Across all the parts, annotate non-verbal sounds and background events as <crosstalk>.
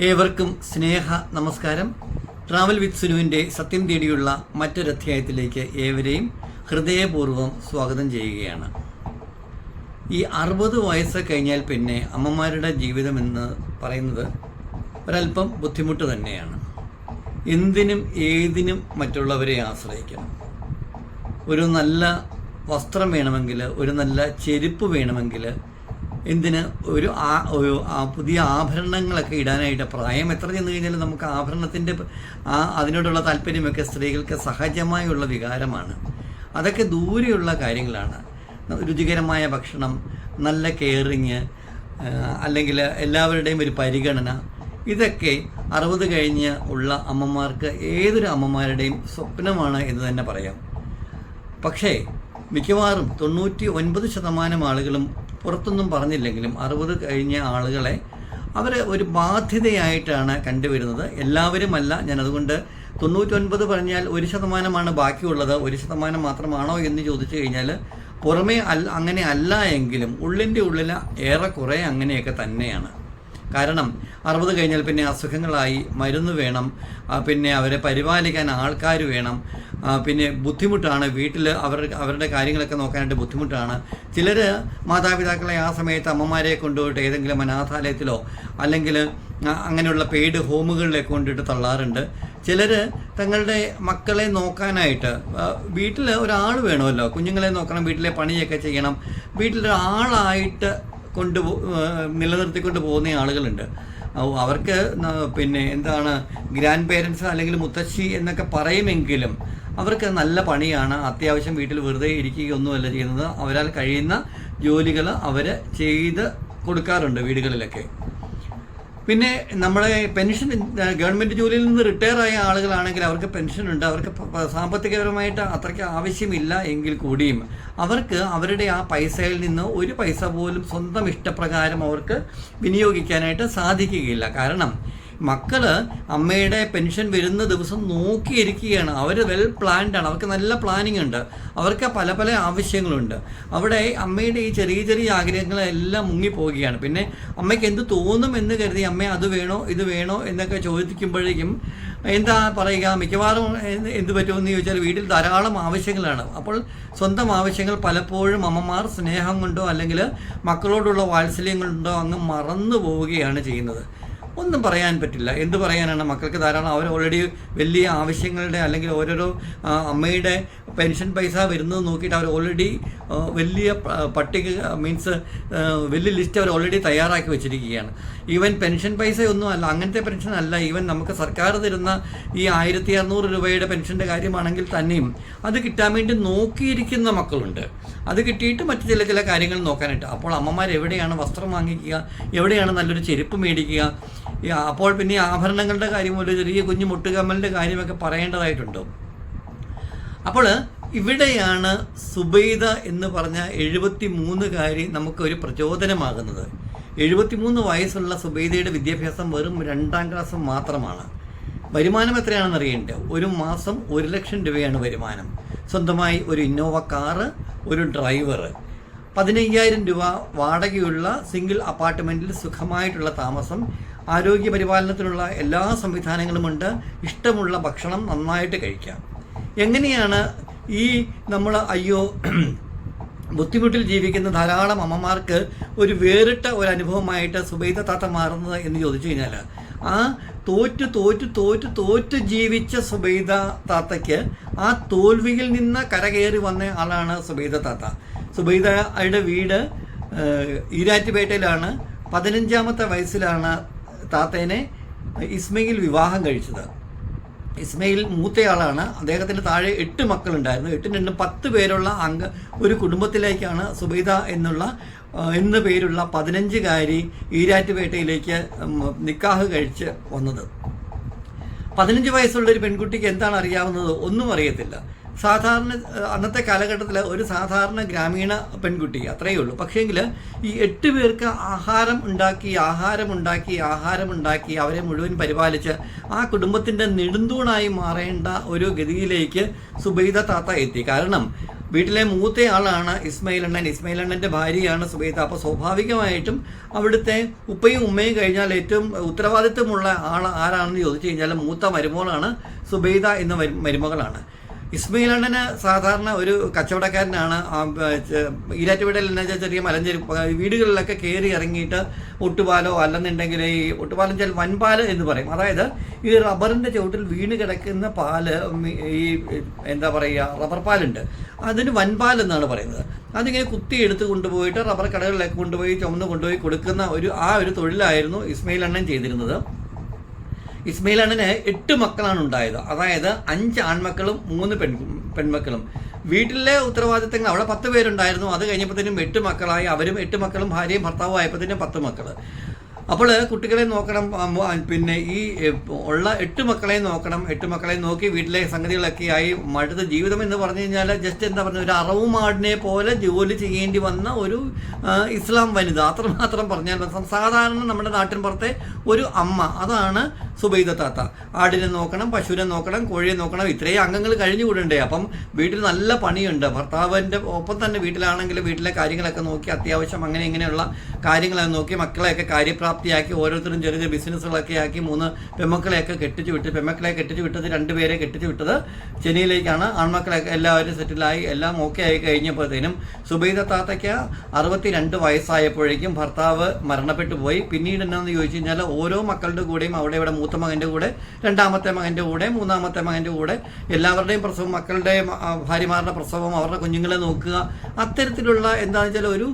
ഏവർക്കും സ്നേഹ നമസ്കാരം. Travel with സുനുവിന്റെ സത്യം തേടിയുള്ള മറ്റൊരധ്യായത്തിലേക്ക് ഏവരെയും ഹൃദയപൂർവം സ്വാഗതം ചെയ്യുകയാണ്. ഈ അറുപത് വയസ്സ് കഴിഞ്ഞാൽ പിന്നെ അമ്മമാരുടെ ജീവിതം എന്ന് പറയുന്നത് ഒരല്പം ബുദ്ധിമുട്ട് തന്നെയാണ്. എന്തിനും ഏതിനും മറ്റുള്ളവരെ ആശ്രയിക്കണം. ഒരു നല്ല വസ്ത്രം വേണമെങ്കിൽ ഒരു നല്ല ചെരുപ്പ് വേണമെങ്കിൽ എന്തിന് ഒരു ആ- ഒരു പുതിയ ആഭരണങ്ങളൊക്കെ ഇടാനായിട്ട് പ്രായം എത്ര ചെന്ന് കഴിഞ്ഞാലും നമുക്ക് ആഭരണത്തിന്റെ ആ അതിനോടുള്ള താല്പര്യമൊക്കെ സ്ത്രീകൾക്ക് സഹജമായുള്ള വികാരമാണ്. അതൊക്കെ ദൂരെയുള്ള കാര്യങ്ങളാണ്. രുചികരമായ ഭക്ഷണം നല്ല കെയറിങ് അല്ലെങ്കിൽ എല്ലാവരുടെയും ഒരു പരിഗണന. ഇതൊക്കെ അറുപത് കഴിഞ്ഞ് ഉള്ള അമ്മമാർക്ക് ഏതൊരു അമ്മമാരുടെയും സ്വപ്നമാണ് എന്ന് തന്നെ പറയാം. പക്ഷേ മിക്കവാറും തൊണ്ണൂറ്റി ഒൻപത് ശതമാനം ആളുകളും പുറത്തൊന്നും പറഞ്ഞില്ലെങ്കിലും അറുപത് കഴിഞ്ഞ ആളുകളെ അവർ ഒരു ബാധ്യതയായിട്ടാണ് കണ്ടുവരുന്നത്. എല്ലാവരുമല്ല ഞാൻ അതുകൊണ്ട് തൊണ്ണൂറ്റൊൻപത് പറഞ്ഞാൽ ഒരു ശതമാനമാണ് ബാക്കിയുള്ളത്. ഒരു ശതമാനം മാത്രമാണോ എന്ന് ചോദിച്ചു കഴിഞ്ഞാൽ പുറമേ അല്ല അങ്ങനെ അല്ല എങ്കിലും ഉള്ളിന്റെ ഉള്ളിൽ ഏറെക്കുറെ അങ്ങനെയൊക്കെ തന്നെയാണ്. കാരണം അറുപത് കഴിഞ്ഞാൽ പിന്നെ അസുഖങ്ങളായി മരുന്ന് വേണം പിന്നെ അവരെ പരിപാലിക്കാൻ ആൾക്കാർ വേണം. പിന്നെ ബുദ്ധിമുട്ടാണ് വീട്ടിൽ അവർ അവരുടെ കാര്യങ്ങളൊക്കെ നോക്കാനായിട്ട് ബുദ്ധിമുട്ടാണ്. ചിലർ മാതാപിതാക്കളെ ആ സമയത്ത് അമ്മമാരെ കൊണ്ടുപോയിട്ട് ഏതെങ്കിലും അനാഥാലയത്തിലോ അല്ലെങ്കിൽ അങ്ങനെയുള്ള പെയ്ഡ് ഹോമുകളിലേക്ക് കൊണ്ടിട്ട് തള്ളാറുണ്ട്. ചിലർ തങ്ങളുടെ മക്കളെ നോക്കാനായിട്ട് വീട്ടിൽ ഒരാൾ വേണമല്ലോ. കുഞ്ഞുങ്ങളെ നോക്കണം വീട്ടിലെ പണിയൊക്കെ ചെയ്യണം. വീട്ടിലൊരാളായിട്ട് കൊണ്ടുപോ നിലനിർത്തിക്കൊണ്ട് പോകുന്ന ആളുകളുണ്ട്. അവർക്ക് പിന്നെ എന്താണ് ഗ്രാൻഡ് പേരൻസ് അല്ലെങ്കിൽ മുത്തശ്ശി എന്നൊക്കെ പറയുമെങ്കിലും അവർക്ക് നല്ല പണിയാണ്. അത്യാവശ്യം വീട്ടിൽ വെറുതെ ഇരിക്കുകയൊന്നുമല്ല ചെയ്യുന്നത്. അവരാൽ കഴിയുന്ന ജോലികൾ അവർ ചെയ്ത് കൊടുക്കാറുണ്ട് വീടുകളിലൊക്കെ. പിന്നെ നമ്മളെ പെൻഷൻ ഗവൺമെന്റ് ജോലിയിൽ നിന്ന് റിട്ടയർ ആയ ആളുകളാണെങ്കിൽ അവർക്ക് പെൻഷൻ ഉണ്ട്. അവർക്ക് സാമ്പത്തികപരമായിട്ട് അത്രയ്ക്ക് ആവശ്യമില്ല എങ്കിൽ കൂടിയും അവർക്ക് അവരുടെ ആ പൈസയിൽ നിന്ന് ഒരു പൈസ പോലും സ്വന്തം ഇഷ്ടപ്രകാരം അവർക്ക് വിനിയോഗിക്കാനായിട്ട് സാധിക്കുകയില്ല. കാരണം മക്കൾ അമ്മയുടെ പെൻഷൻ വരുന്ന ദിവസം നോക്കിയിരിക്കുകയാണ്. അവർ വെൽ പ്ലാൻഡ് ആണ്. അവർക്ക് നല്ല പ്ലാനിങ് ഉണ്ട്. അവർക്ക് പല പല ആവശ്യങ്ങളുണ്ട്. അവിടെ അമ്മയുടെ ഈ ചെറിയ ചെറിയ ആഗ്രഹങ്ങളെല്ലാം മുങ്ങിപ്പോവുകയാണ്. പിന്നെ അമ്മയ്ക്ക് എന്ത് തോന്നും എന്ന് കരുതി അമ്മ അത് വേണോ? ഇത് വേണോ? എന്നൊക്കെ ചോദിക്കുമ്പോഴേക്കും എന്താ പറയുക മിക്കവാറും എന്ത് പറ്റുമെന്ന് ചോദിച്ചാൽ വീട്ടിൽ ധാരാളം ആവശ്യങ്ങളാണ്. അപ്പോൾ സ്വന്തം ആവശ്യങ്ങൾ പലപ്പോഴും അമ്മമാർ സ്നേഹം കൊണ്ടോ അല്ലെങ്കിൽ മക്കളോടുള്ള വാത്സല്യം കൊണ്ടോ അങ്ങ് മറന്നു പോവുകയാണ് ചെയ്യുന്നത്. ഒന്നും പറയാൻ പറ്റില്ല. എന്ത് പറയാനാണ്? മക്കൾക്ക് ധാരാളം അവർ ഓൾറെഡി വലിയ ആവശ്യങ്ങളുടെ അല്ലെങ്കിൽ ഓരോരോ അമ്മയുടെ പെൻഷൻ പൈസ വരുന്നത് നോക്കിയിട്ട് അവർ ഓൾറെഡി വലിയ പട്ടിക മീൻസ് വലിയ ലിസ്റ്റ് അവർ ഓൾറെഡി തയ്യാറാക്കി വെച്ചിരിക്കുകയാണ്. ഈവൻ പെൻഷൻ പൈസ ഒന്നും അല്ല അങ്ങനത്തെ പെൻഷൻ അല്ല. ഈവൻ നമുക്ക് സർക്കാർ തരുന്ന ഈ ആയിരത്തി അറുന്നൂറ് രൂപയുടെ പെൻഷന്റെ കാര്യമാണെങ്കിൽ തന്നെയും അത് കിട്ടാൻ വേണ്ടി നോക്കിയിരിക്കുന്ന മക്കളുണ്ട്. അത് കിട്ടിയിട്ട് മറ്റു ചില ചില കാര്യങ്ങൾ നോക്കാനായിട്ട്. അപ്പോൾ അമ്മമാർ എവിടെയാണ് വസ്ത്രം വാങ്ങിക്കുക? എവിടെയാണ് നല്ലൊരു ചെരുപ്പ് മേടിക്കുക? ഈ അപ്പോൾ പിന്നെ ആഭരണങ്ങളുടെ കാര്യം ഒരു ചെറിയ കുഞ്ഞു മുട്ടുകമ്മലിന്റെ കാര്യമൊക്കെ പറയേണ്ടതായിട്ടുണ്ടോ. അപ്പോൾ ഇവിടെയാണ് സുബൈദ എന്ന് പറഞ്ഞ എഴുപത്തി മൂന്നുകാരി നമുക്കൊരു പ്രചോദനമാകുന്നത്. എഴുപത്തിമൂന്ന് വയസ്സുള്ള സുബൈദയുടെ വിദ്യാഭ്യാസം വെറും രണ്ടാം ക്ലാസ് മാത്രമാണ്. വരുമാനം എത്രയാണെന്ന് അറിയേണ്ടത് ഒരു മാസം ഒരു ലക്ഷം രൂപയാണ് വരുമാനം. സ്വന്തമായി ഒരു ഇന്നോവ കാറ് ഒരു ഡ്രൈവർ പതിനയ്യായിരം രൂപ വാടകയുള്ള സിംഗിൾ അപ്പാർട്ട്മെന്റിൽ സുഖമായിട്ടുള്ള താമസം ആരോഗ്യ പരിപാലനത്തിനുള്ള എല്ലാ സംവിധാനങ്ങളുമുണ്ട് ഇഷ്ടമുള്ള ഭക്ഷണം നന്നായിട്ട് കഴിക്കാം. എങ്ങനെയാണ് ഈ നമ്മൾ അയ്യോ <clears throat> ബുദ്ധിമുട്ടിൽ ജീവിക്കുന്ന ധാരാളം അമ്മമാർക്ക് ഒരു വേറിട്ട ഒരു അനുഭവമായിട്ട് സുബൈദ താത്ത മാറുന്നത് എന്ന് ചോദിച്ചു കഴിഞ്ഞാൽ ആ തോറ്റു തോറ്റു തോറ്റു തോറ്റു ജീവിച്ച സുബൈദ താത്തയ്ക്ക് ആ തോൽവിയിൽ നിന്ന് കരകയറി വന്ന ആളാണ് സുബൈദ താത്ത. സുബൈദയുടെ വീട് ഈരാറ്റുപേട്ടയിലാണ്. പതിനഞ്ചാമത്തെ വയസ്സിലാണ് താത്തേനെ ഇസ്മയിൽ വിവാഹം കഴിച്ചത്. ഇസ്മയിൽ മൂത്തയാളാണ്. അദ്ദേഹത്തിന് താഴെ എട്ട് മക്കളുണ്ടായിരുന്നു. എട്ടിന് രണ്ടും പത്ത് പേരുള്ള അംഗ ഒരു കുടുംബത്തിലേക്കാണ് സുബൈദ എന്നുള്ള എന്ന പേരുള്ള പതിനഞ്ചുകാരി ഈരാറ്റുപേട്ടയിലേക്ക് നിക്കാഹ് കഴിച്ച് വന്നത്. പതിനഞ്ച് വയസ്സുള്ള ഒരു പെൺകുട്ടിക്ക് എന്താണ് അറിയാവുന്നത്? ഒന്നും അറിയത്തില്ല. സാധാരണ അന്നത്തെ കാലഘട്ടത്തിൽ ഒരു സാധാരണ ഗ്രാമീണ പെൺകുട്ടി അത്രയേ ഉള്ളൂ. പക്ഷേങ്കിൽ ഈ എട്ട് പേർക്ക് ആഹാരം ഉണ്ടാക്കി ആഹാരം ഉണ്ടാക്കി ആഹാരം ഉണ്ടാക്കി അവരെ മുഴുവൻ പരിപാലിച്ച് ആ കുടുംബത്തിന്റെ നെടുന്തൂണായി മാറേണ്ട ഒരു ഗതിയിലേക്ക് സുബൈദ താത്ത എത്തി. കാരണം വീട്ടിലെ മൂത്ത ആളാണ് ഇസ്മയിൽ അണ്ണൻ. ഇസ്മയിൽ അണ്ണന്റെ ഭാര്യയാണ് സുബൈദ. അപ്പോൾ സ്വാഭാവികമായിട്ടും അവിടുത്തെ ഉപ്പയും ഉമ്മയും കഴിഞ്ഞാൽ ഏറ്റവും ഉത്തരവാദിത്വമുള്ള ആൾ ആരാണെന്ന് ചോദിച്ചു കഴിഞ്ഞാൽ മൂത്ത മരുമകളാണ് സുബൈദ എന്ന മരു- മരുമകളാണ്. ഇസ്മയിൽ അണ്ണന് സാധാരണ ഒരു കച്ചവടക്കാരനാണ്. ഈരാറ്റുപേട്ടയിൽ എന്ന് വെച്ചാൽ ചെറിയ മലഞ്ചേരി വീടുകളിലൊക്കെ കയറി ഇറങ്ങിയിട്ട് ഒട്ടുപാലോ അല്ലെന്നുണ്ടെങ്കിൽ ഈ ഒട്ടുപാലം വെച്ചാൽ വൻപാൽ എന്ന് പറയും. അതായത് ഈ റബ്ബറിന്റെ ചുവട്ടിൽ വീണ് കിടക്കുന്ന പാൽ ഈ എന്താ പറയുക റബ്ബർ പാലുണ്ട്. അതിന് വൻപാൽ എന്നാണ് പറയുന്നത്. അതിങ്ങനെ കുത്തി എടുത്ത് കൊണ്ടുപോയിട്ട് റബ്ബർ കടകളിലേക്ക് കൊണ്ടുപോയി ചുമന്ന് കൊണ്ടുപോയി കൊടുക്കുന്ന ഒരു ആ ഒരു തൊഴിലായിരുന്നു ഇസ്മയിൽ അണ്ണൻ ചെയ്തിരുന്നത്. ഇസ്മയിൽ അണ്ണന് എട്ട് മക്കളാണ് ഉണ്ടായത്. അതായത് അഞ്ച് ആൺമക്കളും മൂന്ന് പെൺ പെൺമക്കളും. വീട്ടിലെ ഉത്തരവാദിത്തങ്ങൾ അവിടെ പത്ത് പേരുണ്ടായിരുന്നു. അത് കഴിഞ്ഞപ്പോഴത്തേനും എട്ട് മക്കളായി. അവരും എട്ട് മക്കളും ഭാര്യയും ഭർത്താവും ആയപ്പോഴത്തേനും പത്ത് മക്കൾ അപ്പോൾ കുട്ടികളെ നോക്കണം പിന്നെ ഈ ഉള്ള എട്ട് മക്കളെ നോക്കണം എട്ട് മക്കളെ നോക്കി വീട്ടിലെ സംഗതികളൊക്കെ ആയി മടുത്ത ജീവിതം എന്ന് പറഞ്ഞു കഴിഞ്ഞാൽ ജസ്റ്റ് എന്താ പറയുക ഒരു അറവുമാടിനെ പോലെ ജോലി ചെയ്യേണ്ടി വന്ന ഒരു ഇസ്ലാം വനിത. അത്രമാത്രം പറഞ്ഞാൽ സാധാരണ നമ്മുടെ നാട്ടിൻ പുറത്തെ ഒരു അമ്മ അതാണ് സുബൈദ താത്ത. ആടിനെ നോക്കണം പശുവിനെ നോക്കണം കോഴിയെ നോക്കണം ഇത്രയും അംഗങ്ങൾ കഴിഞ്ഞു കൂടണ്ടേ. അപ്പം വീട്ടിൽ നല്ല പണിയുണ്ട്. ഭർത്താവിന്റെ ഒപ്പം തന്നെ വീട്ടിലാണെങ്കിൽ വീട്ടിലെ കാര്യങ്ങളൊക്കെ നോക്കി അത്യാവശ്യം അങ്ങനെ ഇങ്ങനെയുള്ള കാര്യങ്ങളൊക്കെ നോക്കി മക്കളെയൊക്കെ കാര്യപ്രാപ്തിയാക്കി ഓരോരുത്തരും ചെറിയ ചെറിയ ബിസിനസ്സുകളൊക്കെ ആക്കി മൂന്ന് പെമ്മക്കളെയൊക്കെ കെട്ടിച്ചു വിട്ട് പെമ്മക്കളെ കെട്ടിച്ചു വിട്ടത് രണ്ടുപേരെ കെട്ടിച്ചു വിട്ടത് ചെന്നൈയിലേക്കാണ് ആൺമക്കളെയൊക്കെ എല്ലാവരും സെറ്റിലായി എല്ലാം ഓക്കെ ആയി കഴിഞ്ഞപ്പോഴത്തേനും സുബൈദ താത്തയ്ക്ക് അറുപത്തി രണ്ട് വയസ്സായപ്പോഴേക്കും ഭർത്താവ് മരണപ്പെട്ടു പോയി. പിന്നീട് എന്നാന്ന് ചോദിച്ചു കഴിഞ്ഞാൽ ഓരോ മക്കളുടെ കൂടെയും അവിടെ ഇവിടെ മൂത്ത മകന്റെ കൂടെ രണ്ടാമത്തെ മകന്റെ കൂടെ മൂന്നാമത്തെ മകന്റെ കൂടെ എല്ലാവരുടെയും പ്രസവം മക്കളുടെ ഭാര്യമാരുടെ പ്രസവം അവരുടെ കുഞ്ഞുങ്ങളെ നോക്കുക. അത്തരത്തിലുള്ള എന്താണെന്ന് വെച്ചാൽ ഒരു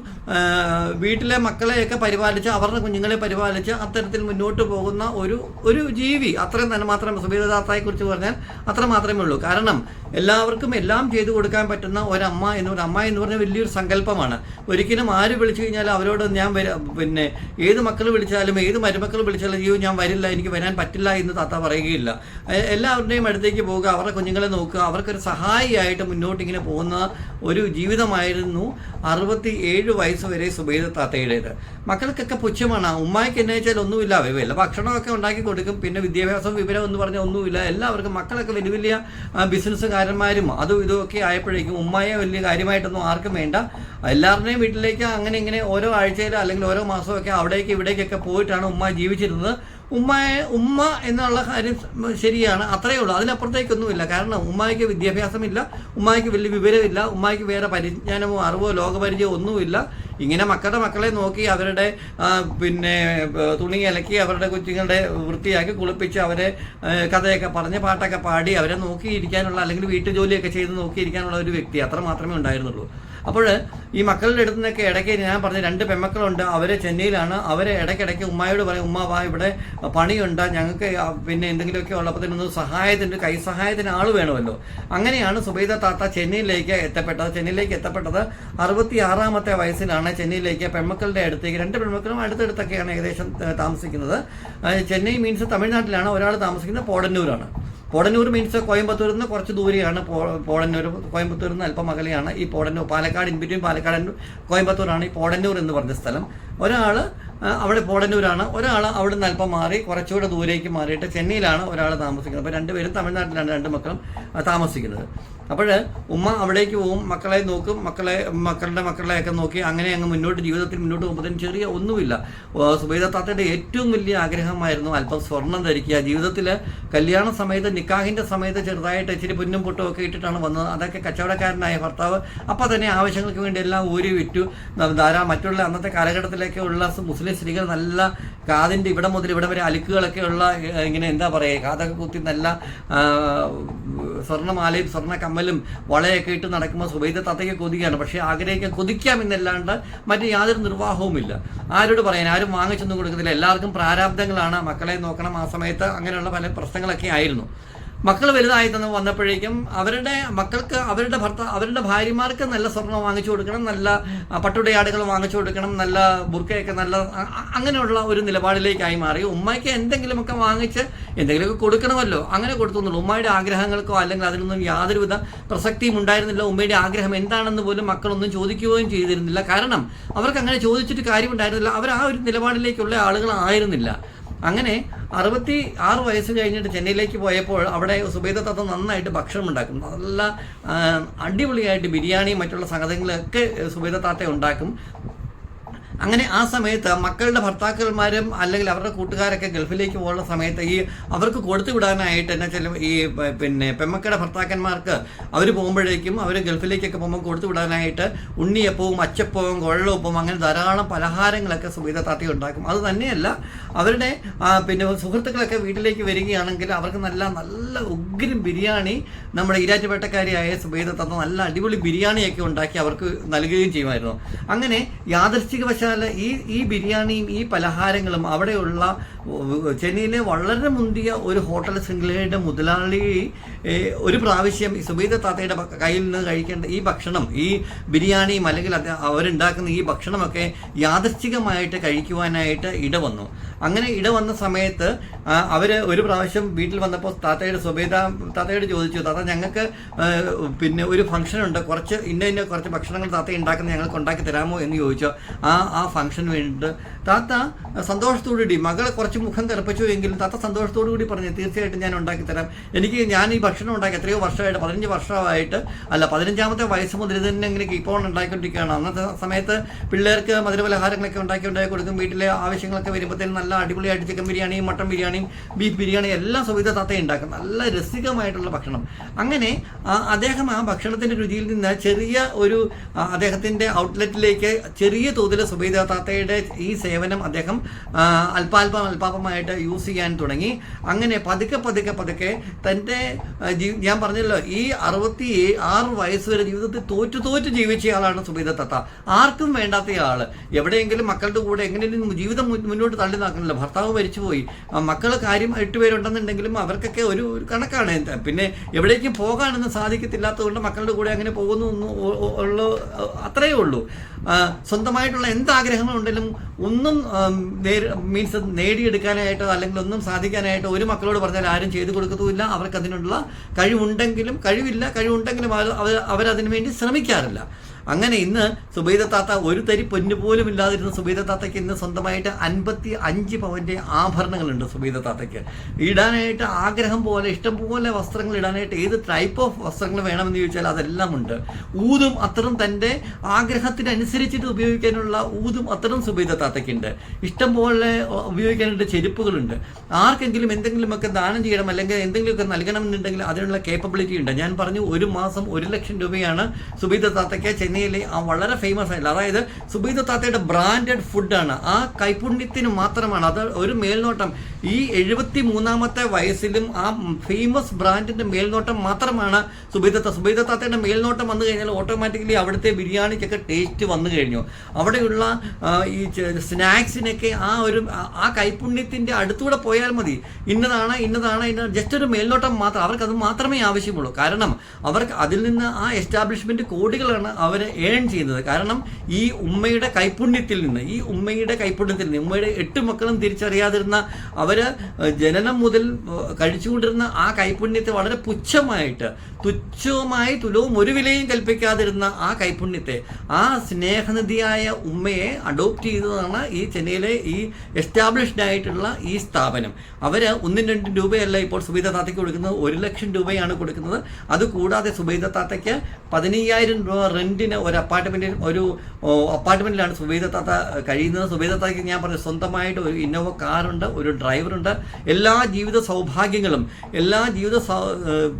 വീട്ടിലെ മക്കളെയൊക്കെ പരിപാലിച്ച് അവരുടെ കുഞ്ഞുങ്ങളെ പരിപാലിച്ച് അത്തരത്തിൽ മുന്നോട്ട് പോകുന്ന ഒരു ഒരു ജീവി. അത്രയും തന്നെ മാത്രം സുബീദാത്തായെ കുറിച്ച് പറഞ്ഞാൽ അത്ര മാത്രമേ ഉള്ളൂ. കാരണം എല്ലാവർക്കും എല്ലാം ചെയ്തു കൊടുക്കാൻ പറ്റുന്ന ഒരമ്മ എന്ന് പറഞ്ഞ അമ്മ എന്ന് പറഞ്ഞ വലിയൊരു സങ്കല്പമാണ്. ഒരിക്കലും ആര് വിളിച്ചു കഴിഞ്ഞാൽ അവരോട് ഞാൻ പിന്നെ ഏത് മക്കൾ വിളിച്ചാലും ഏത് മരുമക്കൾ വിളിച്ചാലും അയ്യോ ഞാൻ വരില്ല എനിക്ക് വരാൻ പറ്റില്ല എന്ന് താത്ത പറയുകയില്ല. എല്ലാവരുടെയും അടുത്തേക്ക് പോവുക അവരുടെ കുഞ്ഞുങ്ങളെ നോക്കുക അവർക്കൊരു സഹായിയായിട്ട് മുന്നോട്ട് ഇങ്ങനെ പോകുന്ന ഒരു ജീവിതമായിരുന്നു അറുപത്തി ഏഴ് വയസ്സ് വരെ സുബൈദ താത്തയുടേത് മക്കൾക്കൊക്കെ പുച്ഛമാണ് ഉമ്മായ്ക്ക് എന്നു വെച്ചാൽ ഒന്നുമില്ല വല്ല ഭക്ഷണമൊക്കെ ഉണ്ടാക്കി കൊടുക്കും. പിന്നെ വിദ്യാഭ്യാസം വിവരം എന്ന് പറഞ്ഞാൽ ഒന്നുമില്ല. എല്ലാവർക്കും മക്കളൊക്കെ വലിയ വലിയ ബിസിനസ്സുകാരന്മാരും അതും ഇതുമൊക്കെ ആയപ്പോഴേക്കും ഉമ്മായെ വലിയ കാര്യമായിട്ടൊന്നും ആർക്കും വേണ്ട. എല്ലാവരുടെയും വീട്ടിലേക്ക് അങ്ങനെ ഇങ്ങനെ ഓരോ ആഴ്ചയിൽ അല്ലെങ്കിൽ ഓരോ മാസമൊക്കെ അവിടേക്ക് ഇവിടേക്കൊക്കെ പോയിട്ടാണ് ഉമ്മ ജീവിച്ചിരുന്നത്. ഉമ്മയെ ഉമ്മ എന്നുള്ള കാര്യം ശരിയാണ്. അത്രയേ ഉള്ളൂ. അതിനപ്പുറത്തേക്കൊന്നുമില്ല. കാരണം ഉമ്മായിക്ക് വിദ്യാഭ്യാസമില്ല. ഉമ്മായിക്ക് വലിയ വിവരമില്ല. ഉമ്മായിക്ക് വേറെ പരിജ്ഞാനമോ അറിവോ ലോകപരിചയമോ ഒന്നുമില്ല. ഇങ്ങനെ മക്കളുടെ മക്കളെ നോക്കി അവരുടെ പിന്നെ തുണി ഇലക്കി അവരുടെ കുഞ്ഞുങ്ങളുടെ വൃത്തിയാക്കി കുളിപ്പിച്ച് അവരെ കഥയൊക്കെ പറഞ്ഞ് പാട്ടൊക്കെ പാടി അവരെ നോക്കിയിരിക്കാനുള്ള അല്ലെങ്കിൽ വീട്ടുജോലിയൊക്കെ ചെയ്ത് നോക്കിയിരിക്കാനുള്ള ഒരു വ്യക്തി അത്ര മാത്രമേ ഉണ്ടായിരുന്നുള്ളൂ. അപ്പോൾ ഈ മക്കളുടെ അടുത്ത് നിന്നൊക്കെ ഇടയ്ക്ക് ഞാൻ പറഞ്ഞ രണ്ട് പെമ്മക്കളുണ്ട് അവരെ ചെന്നൈയിലാണ്. അവരെ ഇടയ്ക്കിടയ്ക്ക് ഉമ്മായോട് പറയും ഉമ്മ വാ ഇവിടെ പണിയുണ്ട്. ഞങ്ങൾക്ക് പിന്നെ എന്തെങ്കിലുമൊക്കെ ഉള്ളപ്പോൾ സഹായത്തിന്റെ കൈ സഹായത്തിന് ആൾ വേണമല്ലോ. അങ്ങനെയാണ് സുബൈദ താത്ത ചെന്നൈയിലേക്ക് എത്തപ്പെട്ടത്. ചെന്നൈയിലേക്ക് എത്തപ്പെട്ടത് അറുപത്തി ആറാമത്തെ വയസ്സിലാണ് ചെന്നൈയിലേക്ക് പെൺമക്കളുടെ അടുത്തേക്ക്. രണ്ട് പെൺമക്കളും അടുത്തടുത്തൊക്കെയാണ് ഏകദേശം താമസിക്കുന്നത്. ചെന്നൈ മീൻസ് തമിഴ്നാട്ടിലാണ് ഒരാൾ താമസിക്കുന്നത് പോടന്നൂരാണ്. പോടന്നൂർ മീൻസ് കോയമ്പത്തൂരിൽ നിന്ന് കുറച്ച് ദൂരെയാണ് പോടന്നൂർ കോയമ്പത്തൂരിൽ നിന്ന് അല്പം അകലെയാണ് ഈ പോടന്നൂർ പാലക്കാട് ഇൻ ബിറ്റ്വീൻ പാലക്കാട് കോയമ്പത്തൂരാണ് ഈ പോടന്നൂർ എന്ന് പറഞ്ഞ സ്ഥലം. ഒരാൾ അവിടെ പോടന്നൂരാണ്. ഒരാൾ അവിടെ നിന്ന് അല്പം മാറി കുറച്ചുകൂടെ ദൂരേക്ക് മാറിയിട്ട് ചെന്നൈയിലാണ് ഒരാൾ താമസിക്കുന്നത്. അപ്പോൾ രണ്ടുപേരും തമിഴ്നാട്ടിലാണ് രണ്ട് മക്കളും താമസിക്കുന്നത്. അപ്പോൾ ഉമ്മ അവിടേക്ക് പോവും മക്കളെ നോക്കും മക്കളെ മക്കളുടെ മക്കളെയൊക്കെ നോക്കി അങ്ങനെ അങ്ങ് മുന്നോട്ട് ജീവിതത്തിൽ മുന്നോട്ട് പോകുമ്പോഴത്തേനും ചെറിയ ഒന്നുമില്ല. സുബൈദ താത്തയുടെ ഏറ്റവും വലിയ ആഗ്രഹമായിരുന്നു അല്പം സ്വർണം ധരിക്കുക. ജീവിതത്തിൽ കല്യാണ സമയത്ത് നിക്കാഹിന്റെ സമയത്ത് ചെറുതായിട്ട് ഇച്ചിരി പൊന്നും പൊട്ടും ഒക്കെ ഇട്ടിട്ടാണ് വന്നത്. അതൊക്കെ കച്ചവടക്കാരനായ ഭർത്താവ് അപ്പോൾ തന്നെ ആവശ്യങ്ങൾക്ക് വേണ്ടി എല്ലാം ഊരി വിറ്റു. ധാരാളം മറ്റുള്ള അന്നത്തെ കാലഘട്ടത്തിലൊക്കെ ഉള്ള മുസ്ലിം സ്ത്രീകൾ നല്ല കാതിന്റെ ഇവിടെ മുതൽ ഇവിടെ വരെ അലുക്കുകളൊക്കെ ഉള്ള ഇങ്ങനെ എന്താ പറയുക കാതൊക്കെ കുത്തി നല്ല സ്വർണമാലയും സ്വർണ കമ്മലും വളയൊക്കെ ഇട്ട് നടക്കുമ്പോൾ സുബൈദ തത്തയ്ക്ക് കൊതിക്കുകയാണ് പക്ഷേ ആഗ്രഹിക്കാൻ കൊതിക്കാം എന്നല്ലാണ്ട് മറ്റ് യാതൊരു നിർവാഹവുമില്ല. ആരോട് പറയാൻ? ആരും വാങ്ങിച്ചൊന്നും കൊടുക്കുന്നില്ല എല്ലാവർക്കും പ്രാരാബ്ദങ്ങളാണ്. മക്കളെ നോക്കണം. ആ സമയത്ത് അങ്ങനെയുള്ള പല പ്രശ്നങ്ങളൊക്കെ ആയിരുന്നു. മക്കൾ വലുതായി തന്നെ വന്നപ്പോഴേക്കും അവരുടെ മക്കൾക്ക് അവരുടെ ഭർത്ത അവരുടെ ഭാര്യമാർക്ക് നല്ല സ്വർണം വാങ്ങിച്ചു കൊടുക്കണം നല്ല പട്ടുടയാടുകൾ വാങ്ങിച്ചു കൊടുക്കണം നല്ല ബുർക്കയൊക്കെ നല്ല അങ്ങനെയുള്ള ഒരു നിലപാടിലേക്കായി മാറി. ഉമ്മയ്ക്ക് എന്തെങ്കിലുമൊക്കെ വാങ്ങിച്ച് എന്തെങ്കിലുമൊക്കെ കൊടുക്കണമല്ലോ. അങ്ങനെ കൊടുത്തുന്നുള്ളൂ. ഉമ്മയുടെ ആഗ്രഹങ്ങൾക്കോ അല്ലെങ്കിൽ അതിനൊന്നും യാതൊരുവിധ പ്രസക്തിയും ഉണ്ടായിരുന്നില്ല. ഉമ്മയുടെ ആഗ്രഹം എന്താണെന്ന് പോലും മക്കളൊന്നും ചോദിക്കുകയും ചെയ്തിരുന്നില്ല. കാരണം അവർക്ക് അങ്ങനെ ചോദിച്ചിട്ട് കാര്യമുണ്ടായിരുന്നില്ല. അവർ ആ ഒരു നിലപാടിലേക്കുള്ള ആളുകളായിരുന്നില്ല. അങ്ങനെ അറുപത്തി ആറ് വയസ്സ് കഴിഞ്ഞിട്ട് ചെന്നൈയിലേക്ക് പോയപ്പോൾ അവിടെ സുബൈദ തത്ത നന്നായിട്ട് ഭക്ഷണം ഉണ്ടാക്കും. നല്ല അടിപൊളിയായിട്ട് ബിരിയാണി മറ്റുള്ള സംഗതികളൊക്കെ സുബൈദ താത്ത ഉണ്ടാക്കും. അങ്ങനെ ആ സമയത്ത് മക്കളുടെ ഭർത്താക്കന്മാരും അല്ലെങ്കിൽ അവരുടെ കൂട്ടുകാരൊക്കെ ഗൾഫിലേക്ക് പോകുന്ന സമയത്ത് ഈ അവർക്ക് കൊടുത്തു വിടാനായിട്ട് എന്നാ ചില ഈ പിന്നെ പെമ്മക്കയുടെ ഭർത്താക്കന്മാർക്ക് അവർ പോകുമ്പോഴേക്കും അവർ ഗൾഫിലേക്കൊക്കെ പോകുമ്പോൾ കൊടുത്തു വിടാനായിട്ട് ഉണ്ണിയപ്പവും അച്ചപ്പവും കുഴലപ്പവും അങ്ങനെ ധാരാളം പലഹാരങ്ങളൊക്കെ സുബീത താത്തി ഉണ്ടാക്കും. അത് തന്നെയല്ല അവരുടെ പിന്നെ സുഹൃത്തുക്കളൊക്കെ വീട്ടിലേക്ക് വരികയാണെങ്കിൽ അവർക്ക് നല്ല നല്ല ഉഗ്രം ബിരിയാണി നമ്മുടെ ഈരാറ്റുപേട്ടക്കാരിയായ സുബൈദ തന്ന നല്ല അടിപൊളി ബിരിയാണിയൊക്കെ ഉണ്ടാക്കി അവർക്ക് നൽകുകയും ചെയ്യുമായിരുന്നു. അങ്ങനെ യാദൃശ്ചികവശാൽ ഈ ഈ ബിരിയാണിയും ഈ പലഹാരങ്ങളും അവിടെയുള്ള ചെന്നൈയിലെ വളരെ മുന്തിയ ഒരു ഹോട്ടൽ ശൃംഖലയുടെ മുതലാളി ഒരു പ്രാവശ്യം ഈ സുബൈദ താത്തയുടെ കയ്യിൽ നിന്ന് കഴിക്കേണ്ട ഈ ഭക്ഷണം ഈ ബിരിയാണിയും അല്ലെങ്കിൽ അത് അവരുണ്ടാക്കുന്ന ഈ ഭക്ഷണമൊക്കെ യാദൃശ്ചികമായിട്ട് കഴിക്കുവാനായിട്ട് ഇടവന്നു. അങ്ങനെ ഇടവന്ന സമയത്ത് അവർ ഒരു പ്രാവശ്യം വീട്ടിൽ വന്നപ്പോൾ താത്തയുടെ സുബൈദ താത്തയോട് ചോദിച്ചു താത്ത ഞങ്ങൾക്ക് പിന്നെ ഒരു ഫംഗ്ഷൻ ഉണ്ട് കുറച്ച് ഇന്ന ഇന്ന കുറച്ച് ഭക്ഷണങ്ങൾ താത്ത ഉണ്ടാക്കുന്ന ഞങ്ങൾക്ക് ഉണ്ടാക്കി തരാമോ? എന്ന് ചോദിച്ചു. ആ ഫംഗ്ഷന് വേണ്ടിയിട്ട് താത്ത സന്തോഷത്തോടുകൂടി മകളെ കുറച്ച് മുഖം തിളപ്പിച്ചു എങ്കിലും താത്ത സന്തോഷത്തോടു കൂടി പറഞ്ഞു തീർച്ചയായിട്ടും ഞാൻ ഉണ്ടാക്കി തരാം. എനിക്ക് ഞാൻ ഈ ഭക്ഷണം ഉണ്ടാക്കി എത്രയോ വർഷമായിട്ട് പതിനഞ്ച് വർഷമായിട്ട് അല്ല പതിനഞ്ചാമത്തെ വയസ്സ് മുതൽ ഇത് തന്നെ ഇങ്ങനെ ഓൺ ഉണ്ടാക്കിക്കൊണ്ടിരിക്കുകയാണ് അന്നത്തെ സമയത്ത് പിള്ളേർക്ക് മധുരപലഹാരങ്ങളൊക്കെ ഉണ്ടാക്കി ഉണ്ടാക്കി കൊടുക്കും. വീട്ടിലെ ആവശ്യങ്ങളൊക്കെ വരുമ്പോഴത്തേനും നല്ല അടിപൊളിയായിട്ട് ചിക്കൻ ബിരിയാണിയും മട്ടൻ ബിരിയാണിയും ബീഫ് ബിരിയാണി എല്ലാം സുവിധ താത്ത ഉണ്ടാക്കും. നല്ല രസികമായിട്ടുള്ള ഭക്ഷണം. അങ്ങനെ അദ്ദേഹം ആ ഭക്ഷണത്തിന്റെ രുചിയിൽ നിന്ന് ചെറിയ ഒരു അദ്ദേഹത്തിന്റെ ഔട്ട്ലെറ്റിലേക്ക് ചെറിയ തോതിൽ സുബൈദ താത്തയുടെ ഈ സേവനം അദ്ദേഹം അല്പാൽപം അല്പാൽപമായിട്ട് യൂസ് ചെയ്യാൻ തുടങ്ങി. അങ്ങനെ പതുക്കെ പതുക്കെ പതുക്കെ തന്റെ ഞാൻ പറഞ്ഞല്ലോ ഈ അറുപത്തി ആറ് വയസ്സ് വരെ ജീവിതത്തിൽ തോറ്റു തോറ്റു ജീവിച്ചയാളാണ് സുബൈദ തത്ത. ആർക്കും വേണ്ടാത്ത ആൾ. എവിടെയെങ്കിലും മക്കളുടെ കൂടെ എങ്ങനെയെങ്കിലും ജീവിതം മുന്നോട്ട് തള്ളി നടക്കണമല്ലോ ഭർത്താവ് മരിച്ചുപോയി മക്കൾ കാര്യം എട്ടുപേരുണ്ടെന്നുണ്ടെങ്കിലും അവർക്കൊക്കെ ഒരു കണക്കാണ്. പിന്നെ എവിടേക്കും പോകാനൊന്നും സാധിക്കത്തില്ലാത്തതുകൊണ്ട് മക്കളുടെ കൂടെ അങ്ങനെ പോകുന്നു അത്രയേ ഉള്ളൂ. സ്വന്തമായിട്ടുള്ള എന്ത് ആഗ്രഹങ്ങളുണ്ടെങ്കിലും ഒന്നും മീൻസ് നേടിയെടുക്കാനായിട്ടോ അല്ലെങ്കിൽ ഒന്നും സാധിക്കാനായിട്ടോ ഒരു മക്കളോട് പറഞ്ഞാൽ ആരും ചെയ്തു കൊടുക്കത്തുമില്ല. അവർക്ക് അതിനുള്ള കഴിവുണ്ടെങ്കിലും കഴിവില്ല കഴിവുണ്ടെങ്കിലും അവർ അവരതിനു വേണ്ടി ശ്രമിക്കാറില്ല. അങ്ങനെ ഇന്ന് സുബൈദ താത്ത ഒരു തരി പൊന്നു പോലും ഇല്ലാതിരുന്ന സുബൈദ താത്തയ്ക്ക് ഇന്ന് സ്വന്തമായിട്ട് അൻപത്തി അഞ്ച് പവന്റെ ആഭരണങ്ങളുണ്ട് സുബൈദ താത്തയ്ക്ക്. ഇടാനായിട്ട് ആഗ്രഹം പോലെ ഇഷ്ടം പോലെ വസ്ത്രങ്ങൾ ഇടാനായിട്ട് ഏത് ടൈപ്പ് ഓഫ് വസ്ത്രങ്ങൾ വേണമെന്ന് ചോദിച്ചാൽ അതെല്ലാം ഉണ്ട്. ഊതും അത്രയും തന്റെ ആഗ്രഹത്തിനനുസരിച്ചിട്ട് ഉപയോഗിക്കാനുള്ള ഊതും അത്രയും സുബൈദ താത്തയ്ക്കുണ്ട്. ഇഷ്ടം പോലെ ഉപയോഗിക്കാനായിട്ട് ചെരുപ്പുകളുണ്ട്. ആർക്കെങ്കിലും എന്തെങ്കിലുമൊക്കെ ദാനം ചെയ്യണം അല്ലെങ്കിൽ എന്തെങ്കിലുമൊക്കെ നൽകണമെന്നുണ്ടെങ്കിൽ അതിനുള്ള കേപ്പബിലിറ്റി ഉണ്ട്. ഞാൻ പറഞ്ഞു ഒരു മാസം ഒരു ലക്ഷം രൂപയാണ് സുബൈദ താത്തയ്ക്ക് ചെന്നൈയിലെ ആ വളരെ ഫേമസ് ആയിട്ടുള്ള അതായത് സുബൈദ താത്തയുടെ ബ്രാൻഡഡ് ഫുഡാണ് ആ കൈപുണ്യത്തിന് മാത്രമാണ്. അത് ഒരു മേൽനോട്ടം. ഈ എഴുപത്തി മൂന്നാമത്തെ വയസ്സിലും ആ ഫേമസ് ബ്രാൻഡിന്റെ മേൽനോട്ടം മാത്രമാണ് സുബൈദത്ത സുബൈദ താത്തയുടെ മേൽനോട്ടം വന്നു കഴിഞ്ഞാൽ ഓട്ടോമാറ്റിക്കലി അവിടുത്തെ ബിരിയാണിക്കൊക്കെ ടേസ്റ്റ് വന്നു കഴിഞ്ഞു. അവിടെയുള്ള ഈ സ്നാക്സിനൊക്കെ ആ ഒരു ആ- കൈപുണ്യത്തിന്റെ അടുത്തൂടെ പോയാൽ മതി. ഇന്നതാണ് ഇന്നതാണ് ഇന്ന ജസ്റ്റ് ഒരു മേൽനോട്ടം മാത്രം. അവർക്ക് അത് മാത്രമേ ആവശ്യമുള്ളൂ. കാരണം അവർക്ക് അതിൽ നിന്ന് ആ എസ്റ്റാബ്ലിഷ്മെന്റ് കോടികളാണ് അവർ ഏൺ ചെയ്യുന്നത്. കാരണം ഈ ഉമ്മയുടെ കൈപുണ്യത്തിൽ നിന്ന് ഈ ഉമ്മയുടെ കൈപുണ്യത്തിൽ നിന്ന് ഉമ്മയുടെ എട്ട് മക്കളും തിരിച്ചറിയാതിരുന്ന അവർ ജനനം മുതൽ കഴിച്ചുകൊണ്ടിരുന്ന ആ കൈപുണ്യത്തെ വളരെ പുച്ഛമായിട്ട് തുച്ഛവുമായി തുലവും ഒരു വിലയും കൽപ്പിക്കാതിരുന്ന ആ കൈപുണ്യത്തെ ആ സ്നേഹനിധിയായ ഉമ്മയെ അഡോപ്റ്റ് ചെയ്തതാണ് ഈ ചെന്നൈയിലെ ഈ എസ്റ്റാബ്ലിഷ്ഡ് ആയിട്ടുള്ള ഈ സ്ഥാപനം. അവർ ഒന്നും രണ്ടും രൂപയല്ല ഇപ്പോൾ സുബൈദ താത്തയ്ക്ക് കൊടുക്കുന്നത്. ഒരു ലക്ഷം രൂപയാണ് കൊടുക്കുന്നത്. അതുകൂടാതെ സുബൈദ താത്തയ്ക്ക് പതിനയ്യായിരം രൂപ റെന്റിന് ഒരു അപ്പാർട്ട്മെന്റിൽ ഒരു അപ്പാർട്ട്മെന്റിലാണ് സുബൈദ താത്ത കഴിയുന്നത്. സുബൈദ താത്തയ്ക്ക് ഞാൻ പറഞ്ഞു സ്വന്തമായിട്ട് ഒരു ഇന്നോവ കാറുണ്ട് ഒരു ഡ്രൈവറുണ്ട്. എല്ലാ ജീവിത സൗഭാഗ്യങ്ങളും എല്ലാ ജീവിത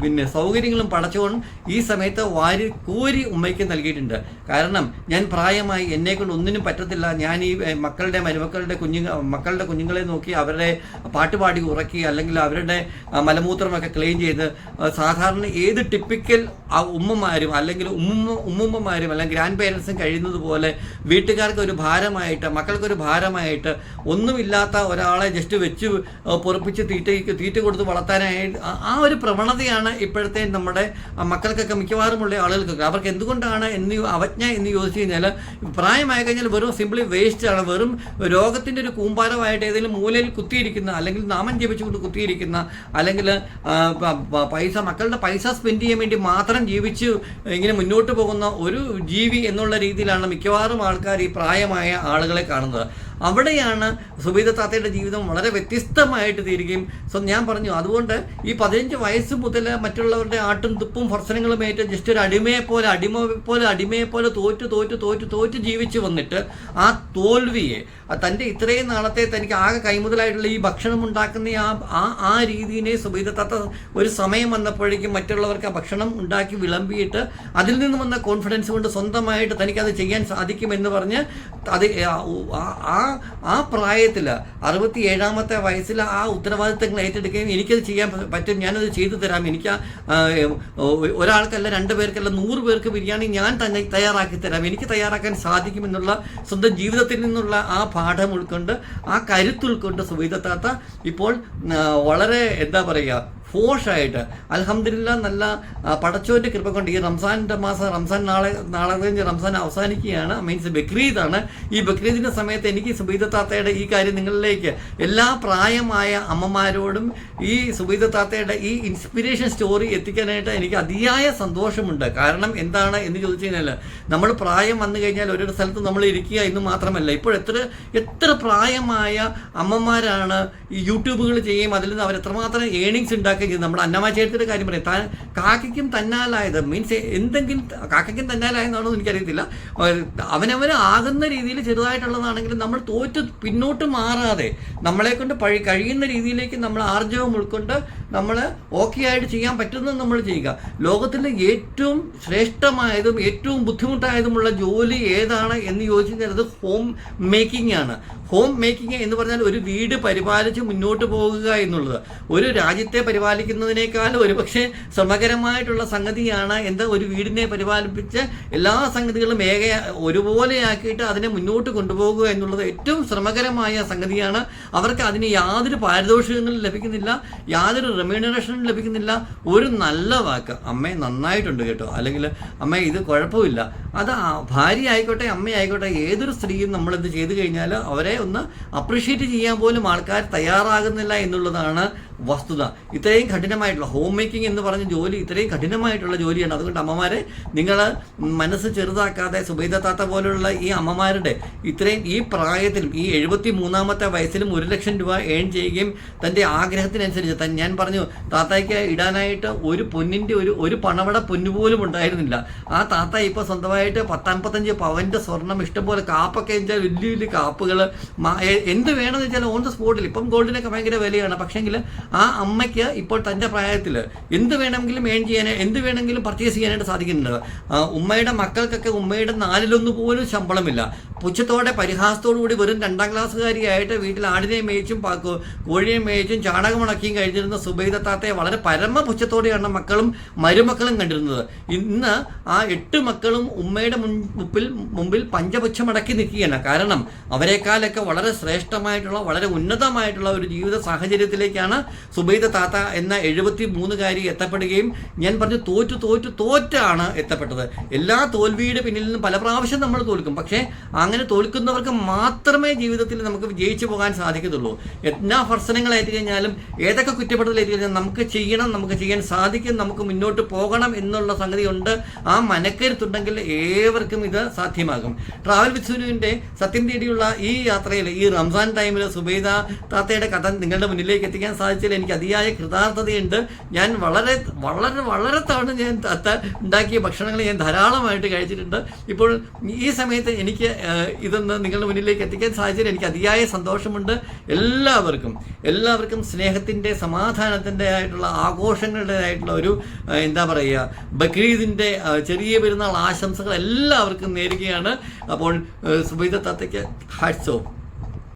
പിന്നെ സൗകര്യങ്ങളും പടച്ചുകൊണ്ട് ഈ സമയത്ത് വാരി കോരി ഉമ്മയ്ക്ക് നൽകിയിട്ടുണ്ട്. കാരണം ഞാൻ പ്രായമായി എന്നെ കൊണ്ട് ഒന്നിനും പറ്റത്തില്ല. ഞാൻ ഈ മക്കളുടെ മരുമക്കളുടെ കുഞ്ഞു മക്കളുടെ കുഞ്ഞുങ്ങളെ നോക്കി അവരുടെ പാട്ടുപാടി ഉറക്കി അല്ലെങ്കിൽ അവരുടെ മലമൂത്രമൊക്കെ ക്ലീൻ ചെയ്ത് സാധാരണ ഏത് ടിപ്പിക്കൽ ആ ഉമ്മമാരും അല്ലെങ്കിൽ ഉമ്മ ഉമ്മുമ്മമാരും അല്ലെങ്കിൽ ഗ്രാൻഡ് പേരൻസും കഴിയുന്നത് പോലെ വീട്ടുകാർക്ക് ഒരു ഭാരമായിട്ട് മക്കൾക്കൊരു ഭാരമായിട്ട് ഒന്നുമില്ലാത്ത ഒരാളെ ജസ്റ്റ് വെച്ച് പൊറപ്പിച്ച് തീറ്റ തീറ്റ കൊടുത്ത് വളർത്താനായിട്ട് ആ- ഒരു പ്രവണതയാണ് ഇപ്പോഴത്തെ നമ്മുടെ മക്കൾക്കൊക്കെ മിക്കവാറുമുള്ള ആളുകൾക്കൊക്കെ. അവർക്ക് എന്തുകൊണ്ടാണ് എന്ന് അവജ്ഞ എന്ന് ചോദിച്ചു കഴിഞ്ഞാൽ പ്രായമായി കഴിഞ്ഞാൽ വെറും സിംപ്ലി വേസ്റ്റാണ് വെറും രോഗത്തിന്റെ ഒരു കൂമ്പാരമായിട്ട് ഏതെങ്കിലും മൂലയിൽ കുത്തിയിരിക്കുന്ന അല്ലെങ്കിൽ നാമം ജപിച്ചുകൊണ്ട് കുത്തിയിരിക്കുന്ന അല്ലെങ്കിൽ പൈസ മക്കളുടെ പൈസ സ്പെൻഡ് ചെയ്യാൻ വേണ്ടി മാത്രം ജീവിച്ച് ഇങ്ങനെ മുന്നോട്ട് പോകുന്ന ഒരു ജീവി എന്നുള്ള രീതിയിലാണ് മിക്കവാറും ആൾക്കാർ ഈ പ്രായമായ ആളുകളെ കാണുന്നത്. അവിടെയാണ് സുബൈദ താത്തയുടെ ജീവിതം വളരെ വ്യത്യസ്തമായിട്ട് തീരുകയും സോ ഞാൻ പറഞ്ഞു അതുകൊണ്ട് ഈ പതിനഞ്ച് വയസ്സ് മുതൽ മറ്റുള്ളവരുടെ ആട്ടും തുപ്പും ഭർസനങ്ങളും ഏറ്റ് ജസ്റ്റ് ഒരു അടിമയെ പോലെ അടിമ പോലെ അടിമയെ പോലെ തോറ്റു തോറ്റു തോറ്റു തോറ്റ് ജീവിച്ചു വന്നിട്ട് ആ തോൽവിയെ തന്റെ ഇത്രയും നാളത്തെ തനിക്ക് ആകെ കൈമുതലായിട്ടുള്ള ഈ ഭക്ഷണം ഉണ്ടാക്കുന്ന ആ ആ ആ രീതിയിനെ സുബൈദത്താത്ത ഒരു സമയം വന്നപ്പോഴേക്കും മറ്റുള്ളവർക്ക് ആ ഭക്ഷണം ഉണ്ടാക്കി വിളമ്പിയിട്ട് അതിൽ നിന്ന് വന്ന കോൺഫിഡൻസ് കൊണ്ട് സ്വന്തമായിട്ട് തനിക്കത് ചെയ്യാൻ സാധിക്കുമെന്ന് പറഞ്ഞ് അത് ആ- ആ പ്രായത്തിൽ അറുപത്തി ഏഴാമത്തെ വയസ്സിൽ ആ ഉത്തരവാദിത്തങ്ങൾ ഏറ്റെടുക്കുകയും എനിക്കത് ചെയ്യാൻ പറ്റും ഞാനത് ചെയ്തു തരാം എനിക്ക് ഒരാൾക്കല്ല രണ്ട് പേർക്കല്ല നൂറ് പേർക്ക് ബിരിയാണി ഞാൻ തന്നെ തയ്യാറാക്കി തരാം എനിക്ക് തയ്യാറാക്കാൻ സാധിക്കുമെന്നുള്ള സ്വന്തം ജീവിതത്തിൽ നിന്നുള്ള ആ പാഠം ഉൾക്കൊണ്ട് ആ കരുത്ത് ഉൾക്കൊണ്ട് ഇപ്പോൾ വളരെ എന്താ പറയുക ഫോഷായിട്ട്. അലഹമില്ല നല്ല പടച്ചോന്റെ കൃപ കൊണ്ട് ഈ റംസാന്റെ മാസം റംസാൻ നാളെ നാളെ കഴിഞ്ഞ് റംസാൻ അവസാനിക്കുകയാണ്. മീൻസ് ബക്രീദാണ്. ഈ ബക്രീദിന്റെ സമയത്ത് എനിക്ക് സുബൈദ താത്തയുടെ ഈ കാര്യം നിങ്ങളിലേക്ക് എല്ലാ പ്രായമായ അമ്മമാരോടും ഈ സുബൈദ താത്തയുടെ ഈ ഇൻസ്പിരേഷൻ സ്റ്റോറി എത്തിക്കാനായിട്ട് എനിക്ക് അതിയായ സന്തോഷമുണ്ട്. കാരണം എന്താണ് എന്ന് ചോദിച്ചു കഴിഞ്ഞാൽ നമ്മൾ പ്രായം വന്നു കഴിഞ്ഞാൽ ഒരു സ്ഥലത്ത് നമ്മൾ ഇരിക്കുക എന്ന് മാത്രമല്ല ഇപ്പോൾ എത്ര എത്ര പ്രായമായ അമ്മമാരാണ് ഈ യൂട്യൂബുകൾ ചെയ്യും അതിൽ നിന്ന് അവർ എത്രമാത്രം ഏണിങ്സ് ചെയ്യും നമ്മുടെ അന്നമാചേട്ടന്റെ കാര്യം പറയും. താൻ കാക്കയ്ക്കും തന്നാലായത് മീൻസ് എന്തെങ്കിലും കാക്കയ്ക്കും തന്നാലായെന്നാണോ എനിക്കറിയത്തില്ല. അവനവന് ആകുന്ന രീതിയിൽ ചെറുതായിട്ടുള്ളതാണെങ്കിലും നമ്മൾ തോറ്റ് പിന്നോട്ട് മാറാതെ നമ്മളെ കൊണ്ട് പഴി കഴിയുന്ന രീതിയിലേക്ക് നമ്മൾ ആർജവം ഉൾക്കൊണ്ട് നമ്മൾ ഓക്കെ ആയിട്ട് ചെയ്യാൻ പറ്റുന്നത് നമ്മൾ ചെയ്യുക. ലോകത്തിലെ ഏറ്റവും ശ്രേഷ്ഠമായതും ഏറ്റവും ബുദ്ധിമുട്ടായതുമുള്ള ജോലി ഏതാണ് എന്ന് ചോദിച്ചു കഴിഞ്ഞാൽ ഹോം മേക്കിംഗ് ആണ്. ഹോം മേക്കിംഗ് എന്ന് പറഞ്ഞാൽ ഒരു വീട് പരിപാലിച്ച് മുന്നോട്ട് പോകുക എന്നുള്ളത്. ഒരു രാജ്യത്തെ പരിപാലിക്കുന്നതിനേക്കാൾ ഒരുപക്ഷെ ശ്രമകരമായിട്ടുള്ള സംഗതിയാണ് എന്താ ഒരു വീടിനെ പരിപാലിപ്പിച്ച് എല്ലാ സംഗതികളും ഏക ഒരുപോലെയാക്കിയിട്ട് അതിനെ മുന്നോട്ട് കൊണ്ടുപോകുക എന്നുള്ളത് ഏറ്റവും ശ്രമകരമായ സംഗതിയാണ്. അവർക്ക് അതിന് യാതൊരു പാരിതോഷികങ്ങളും ലഭിക്കുന്നില്ല. യാതൊരു റെമ്യൂണറേഷനും ലഭിക്കുന്നില്ല. ഒരു നല്ല വാക്ക്. അമ്മയെ നന്നായിട്ടുണ്ട് കേട്ടോ. അല്ലെങ്കിൽ അമ്മ ഇത് കുഴപ്പമില്ല. അത് ഭാര്യ ആയിക്കോട്ടെ അമ്മ ആയിക്കോട്ടെ ഏതൊരു സ്ത്രീയും നമ്മളിത് ചെയ്തു കഴിഞ്ഞാൽ അവരെ ഒന്ന് അപ്രിഷ്യേറ്റ് ചെയ്യാൻ പോലും ആൾക്കാർ തയ്യാറാകുന്നില്ല എന്നുള്ളതാണ് വസ്തുത. ഇത്രയും കഠിനമായിട്ടുള്ള ഹോം മേക്കിംഗ് എന്ന് പറഞ്ഞ ജോലി ഇത്രയും കഠിനമായിട്ടുള്ള ജോലിയാണ്. അതുകൊണ്ട് അമ്മമാരെ നിങ്ങൾ മനസ്സ് ചെറുതാക്കാതെ സുബൈദ താത്ത പോലുള്ള ഈ അമ്മമാരുടെ ഇത്രയും ഈ പ്രായത്തിലും ഈ എഴുപത്തി മൂന്നാമത്തെ വയസ്സിലും ഒരു ലക്ഷം രൂപ ഏൺ ചെയ്യുകയും തന്റെ ആഗ്രഹത്തിനനുസരിച്ച് ഞാൻ പറഞ്ഞു താത്തായ്ക്ക് ഇടാനായിട്ട് ഒരു പൊന്നിന്റെ ഒരു ഒരു പണവട പൊന്നു പോലും ഉണ്ടായിരുന്നില്ല. ആ താത്ത ഇപ്പോൾ സ്വന്തമായിട്ട് പത്തമ്പത്തഞ്ച് പവന്റെ സ്വർണം ഇഷ്ടംപോലെ കാപ്പൊക്കെ വെച്ചാൽ വലിയ വലിയ കാപ്പുകൾ എന്ത് വേണമെന്ന് വെച്ചാൽ ഓൺ ദ സ്പോട്ടിൽ ഇപ്പം ഗോൾഡിനൊക്കെ ഭയങ്കര വിലയാണ്. പക്ഷേങ്കിൽ ആ അമ്മയ്ക്ക് ഇപ്പോൾ തന്റെ പ്രായത്തിൽ എന്ത് വേണമെങ്കിലും ഏൺ ചെയ്യാൻ എന്ത് വേണമെങ്കിലും പർച്ചേസ് ചെയ്യാനായിട്ട് സാധിക്കുന്നുണ്ട്. ഉമ്മയുടെ മക്കൾക്കൊക്കെ ഉമ്മയുടെ നാലിലൊന്നു പോലും ശമ്പളമില്ല. പുച്ഛത്തോടെ പരിഹാസത്തോടു കൂടി വെറും രണ്ടാം ക്ലാസ്സുകാരിയായിട്ട് വീട്ടിൽ ആടിനെ മേയിച്ചും കോഴിയെ മേയിച്ചും ചാണകമുണക്കിയും കഴിഞ്ഞിരുന്ന സുബൈദ താത്തയെ വളരെ പരമ പുച്ഛത്തോടെയാണ് മക്കളും മരുമക്കളും കണ്ടിരുന്നത്. ഇന്ന് ആ എട്ട് മക്കളും ഉമ്മയുടെ മുമ്പിൽ മുമ്പിൽ പഞ്ചപുച്ഛമടക്കി നിൽക്കുകയാണ്. കാരണം അവരെക്കാളൊക്കെ വളരെ ശ്രേഷ്ഠമായിട്ടുള്ള വളരെ ഉന്നതമായിട്ടുള്ള ഒരു ജീവിത സാഹചര്യത്തിലേക്കാണ് സുബൈദ താത്ത എന്ന എഴുപത്തി മൂന്നുകാരി എത്തപ്പെടുകയും ഞാൻ പറഞ്ഞു തോറ്റു തോറ്റു തോറ്റാണ് എത്തപ്പെട്ടത്. എല്ലാ തോൽവിയുടെ പിന്നിൽ നിന്നും പല പ്രാവശ്യം നമ്മൾ തോൽക്കും. പക്ഷേ അങ്ങനെ തോൽക്കുന്നവർക്ക് മാത്രമേ ജീവിതത്തിൽ നമുക്ക് വിജയിച്ചു പോകാൻ സാധിക്കത്തുള്ളൂ. എല്ലാ ഭർസനങ്ങൾ ഏറ്റു കഴിഞ്ഞാലും ഏതൊക്കെ കുറ്റപ്പെടുത്തൽ ഏറ്റു കഴിഞ്ഞാൽ നമുക്ക് ചെയ്യണം നമുക്ക് ചെയ്യാൻ സാധിക്കും നമുക്ക് മുന്നോട്ട് പോകണം എന്നുള്ള സംഗതി ഉണ്ട് ആ മനക്കരുത്തുണ്ടെങ്കിൽ ഏവർക്കും ഇത് സാധ്യമാകും. ട്രാവൽ വിസുവിന്റെ സത്യം തേടിയുള്ള ഈ യാത്രയിൽ ഈ റംസാൻ ടൈമിൽ സുബൈദ താത്തയുടെ കഥ നിങ്ങളുടെ മുന്നിലേക്ക് എത്തിക്കാൻ സാധിച്ചതിൽ എനിക്ക് അതിയായ കൃതാർത്ഥതയുണ്ട്. ഞാൻ വളരെ വളരെ വളരെ തവണ ഞാൻ ഉണ്ടാക്കിയ ഭക്ഷണങ്ങൾ ഞാൻ ധാരാളമായിട്ട് കഴിച്ചിട്ടുണ്ട്. ഇപ്പോൾ ഈ സമയത്ത് എനിക്ക് ഇതൊന്ന് നിങ്ങളുടെ മുന്നിലേക്ക് എത്തിക്കാൻ സാധിച്ചതിൽ എനിക്ക് അതിയായ സന്തോഷമുണ്ട്. എല്ലാവർക്കും എല്ലാവർക്കും സ്നേഹത്തിന്റെ സമാധാനത്തിന്റെ ആയിട്ടുള്ള ആഘോഷങ്ങളുടേതായിട്ടുള്ള ഒരു എന്താ പറയുക ബക്രീദിന്റെ ചെറിയ പെരുന്നാൾ ആശംസകൾ എല്ലാവർക്കും നേരുകയാണ്. അപ്പോൾ സുബൈദ താത്തയ്ക്ക് ഹാറ്റ്സ്.